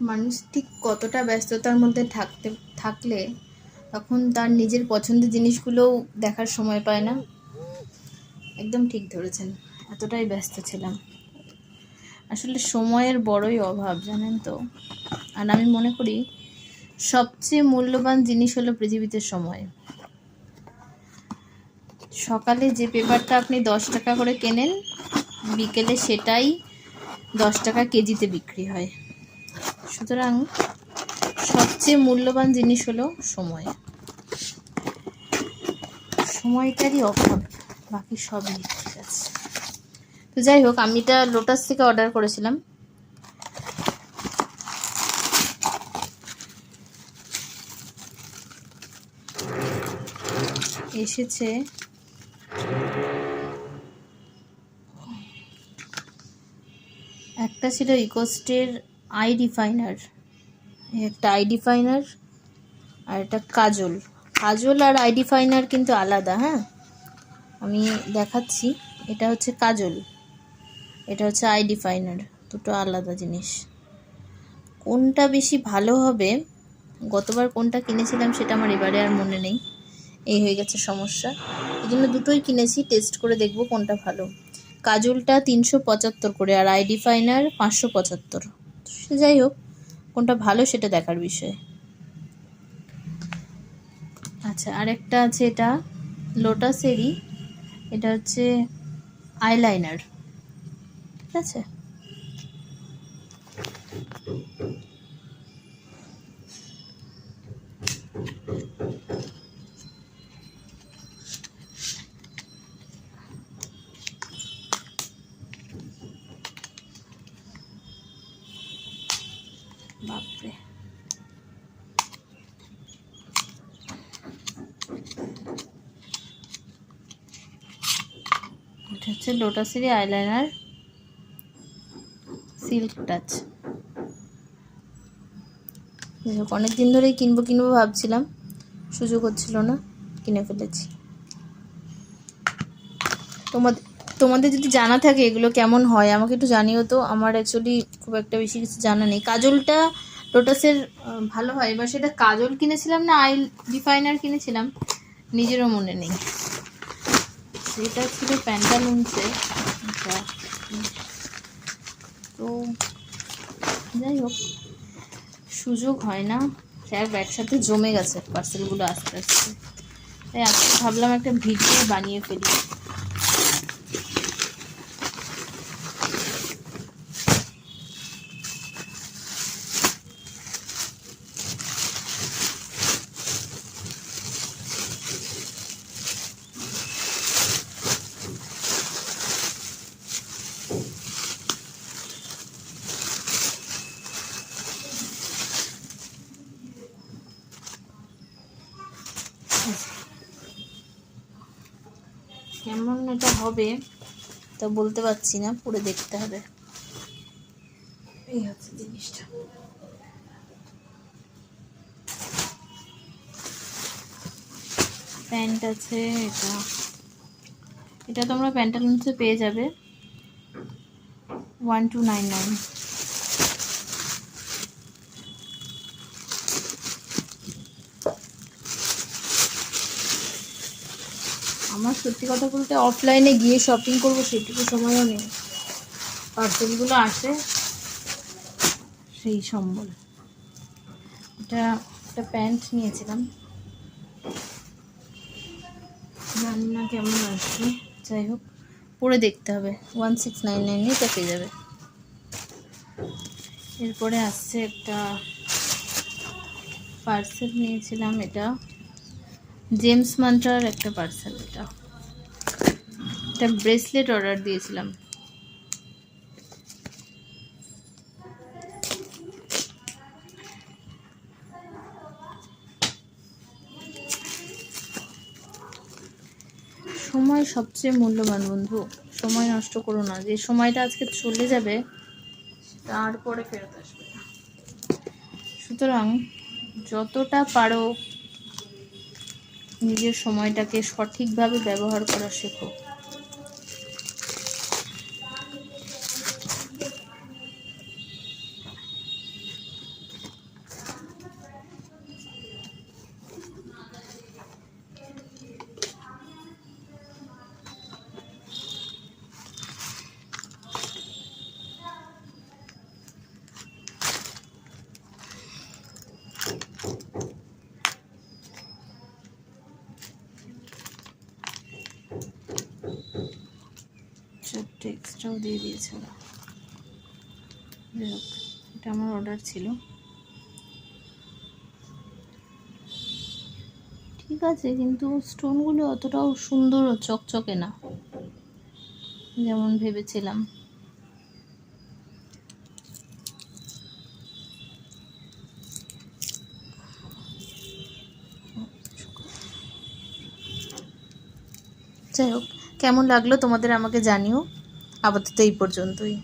মানুষ ঠিক কতটা ব্যস্ততার মধ্যে থাকতে, থাকলে তখন তার নিজের পছন্দের জিনিসগুলোও দেখার সময় পায় না। একদম ঠিক ধরেছেন, এতটাই ব্যস্ত ছিলাম। আসলে সময়ের বড়ই অভাব, জানেন তো? আর আমি মনে করি সবচেয়ে মূল্যবান জিনিস হলো পৃথিবীতে সময়। সকালে যে পেপারটা আপনি দশ টাকা করে কেনেন, বিকেলে সেটাই দশ টাকা কেজিতে বিক্রি হয়। সুতরাং সবচেয়ে মূল্যবান জিনিস হলো সময়। সময়টারই অভাব, বাকি সবই ঠিক আছে। তো যাই হোক, আমি এটা লোটাস থেকে অর্ডার করেছিলাম। এসেছে একটা ছিল ইকোস্টের আই রিফাইনার একটা আই রিফাইনার আর একটা কাজল। কাজল আর আই রিফাইনার কিন্তু আলাদা হ্যাঁ? আমি দেখাচ্ছি, এটা হচ্ছে কাজল, এটা হচ্ছে আই ডিফাইনার, দুটো আলাদা জিনিস। কোনটা বেশি ভালো হবে? গতবার কোনটা কিনেছিলাম সেটা আমার এবারে আর মনে নেই। এই হয়ে গেছে সমস্যা। এই জন্য দুটোই কিনেছি, টেস্ট করে দেখব কোনটা ভালো। কাজলটা তিনশো পঁচাত্তর করে আর আই ডিফাইনার পাঁচশো পঁচাত্তর। সে যাই হোক, কোনটা ভালো সেটা দেখার বিষয়। আচ্ছা আরেকটা আছে এটা লোটাসেরই এটা হচ্ছে আইলাইনার ঠিক আছে? বাপরে। হচ্ছে লোটাসেরই আইলাইনার সিল্ক টাচ অনেক দিন ধরেই কিনবো কিনবো ভাবছিলাম, সুযোগ হচ্ছিল না, কিনে ফেলেছি। তোমাদের তোমাদের যদি জানা থাকে এগুলো কেমন হয়, আমাকে একটু জানিও তো। আমার অ্যাকচুয়ালি খুব একটা বেশি কিছু জানা নেই। কাজলটা লোটাসের ভালো হয়। এবার সেটা কাজল কিনেছিলাম না, আইল রিফাইনার কিনেছিলাম, নিজেরও মনে নেই। সেটা ছিল প্যান্টালুন্সের আচ্ছা। তো যাই হোক, সুযোগ হয় না। স্যার একসাথে জমে গেছে, পার্সেলগুলো আস্তে আস্তে। তাই আজকে ভাবলাম একটা ভিডিও বানিয়ে ফেলি। কেমন এটা হবে তা বলতে পারছি না পুরো দেখতে হবে। এই হচ্ছে জিনিসটা। প্যান্ট আছে এটা। এটা তোমরা প্যান্টালুন্সে পেয়ে যাবে। One two nine nine. আমার সত্যি কথা বলতে অফলাইনে গিয়ে শপিং করব সেটুকু সময়ও নেই। পার্সেলগুলো আসে, সেই সম্বল। এটা একটা প্যান্ট নিয়েছিলাম। জানি না কেমন আসবে, যাই হোক, পরে দেখতে হবে। ওয়ান সিক্স নাইন নাইনে এটা পেয়ে যাবে। এরপরে আসছে একটা পার্সেল নিয়েছিলাম, এটা। জেমস মান্ট্রার একটা পার্সেল এটা। একটা ব্রেসলেট অর্ডার দিয়েছিলাম। সময় সবচেয়ে মূল্যবান বন্ধু, সময় নষ্ট করো না। যে সময়টা আজকে চলে যাবে, তারপরে ফেরত আসবে। সুতরাং যতটা পারো নিজের সময়টাকে সঠিকভাবে ব্যবহার করা শেখো। একটা এক্সট্রাও দিয়ে দিয়েছে ওরা যাই এটা আমার অর্ডার ছিল। ঠিক আছে, কিন্তু স্টোনগুলো অতটাও সুন্দর ও চকচকে না, যেমন ভেবেছিলাম। যাই হোক কেমন লাগল তোমাদের আমাকে জানিও? আপাতত এই পর্যন্তই।